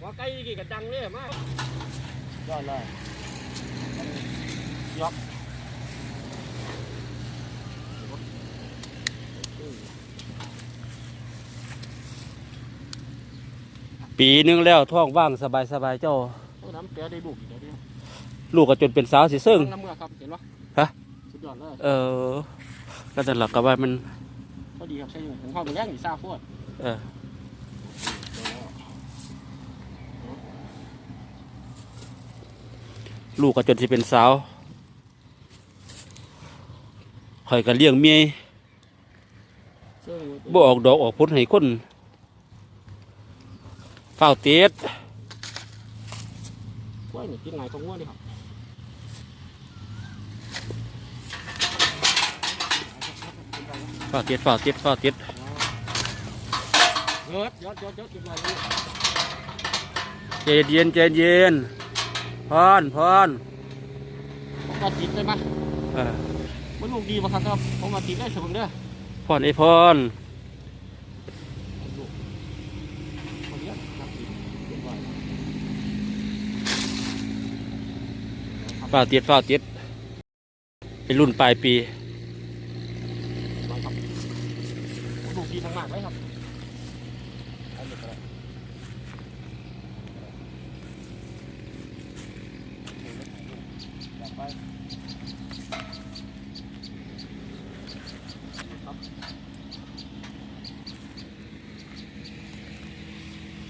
หัวไก่กี่กระดังเลยมากยอดเลยยกปีหนึงแล้วท้องว่างสบายสบายๆเจ้าโอ้น้ำแกได้ลูกอีกแล้วเนี่ยลูกก็จนเป็นสาวสิซึ่งน้ำเมื่อครับเห็นปะฮะสุดยอดเลยเออก็แต่หลักกับว่ามันพอดีครับใช่อยู่ผมเข้าไปแย่งอีซาโฟดเออ ลูกก็จนสิเป็นสาวคอยก็เลี้ยงเมียซึ่งบ่ออกดอกออกผลให้คนเฝ้าเตีดกล้วยนี่กินไงตรงง้วนี่ครับเฝ้าเตีดเฝ้าเตีดเฝ้าเตีดยอดยอดยอดยอดกินไงนี่ใจเย็นใจเย็น พรพรพอติดเลยไหมเออมันลูกดีมาะครับครับผมมาติดได้สมเด้อพรไอพอนฝ่าติดฝ่าติดเป็นรุ่นปลายปีลูกดีทั้งมากไหมครับ Bye.